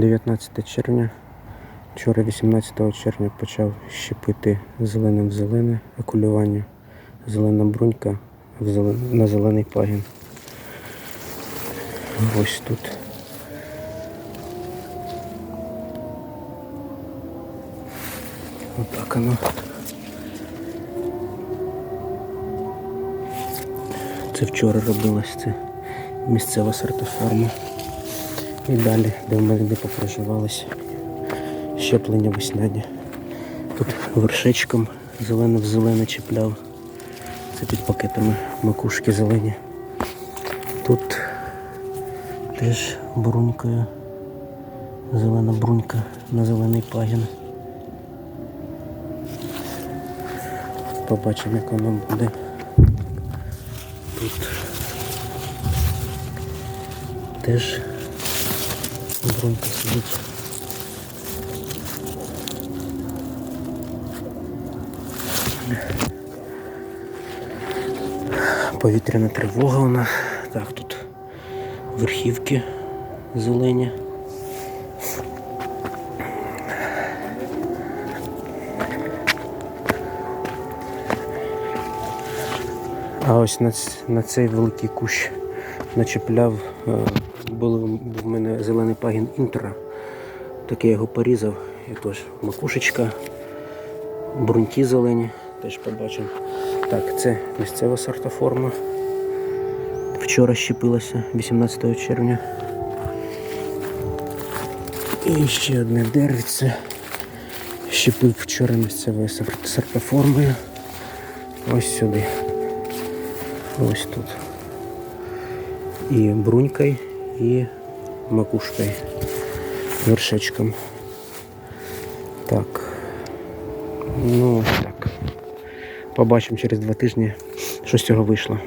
19 червня. Вчора 18 червня почав щепити зеленим в зелене окулювання. Зелена брунька на зелений пагін. Ось тут. Отак оно. Це вчора робилось, це місцева сортоформа. І далі, де в мене не попроживалися щеплення весняні. Тут вершечком зелене в зелене чіпляв. Це під пакетами макушки зелені. Тут теж брунькою. Зелена брунька на зелений пагін. Побачимо, як воно буде. Тут теж брунька сидить. Повітряна тривога у нас. Так, тут верхівки зелені. А ось на, на цей великий кущ начепляв, е, був, в мене зелений пагін інтера. Так я його порізав. І теж макушечка, бруньки зелені, теж побачимо. Так, це місцева сортоформа. Вчора щепилася 18 червня. І ще одне деревце. Щепив вчора місцевою сортоформою. Ось сюди. Ось тут. І брунькою, і макушкою. Вершечком. Так. Ну так. Побачимо через два тижні, що з цього вийшло.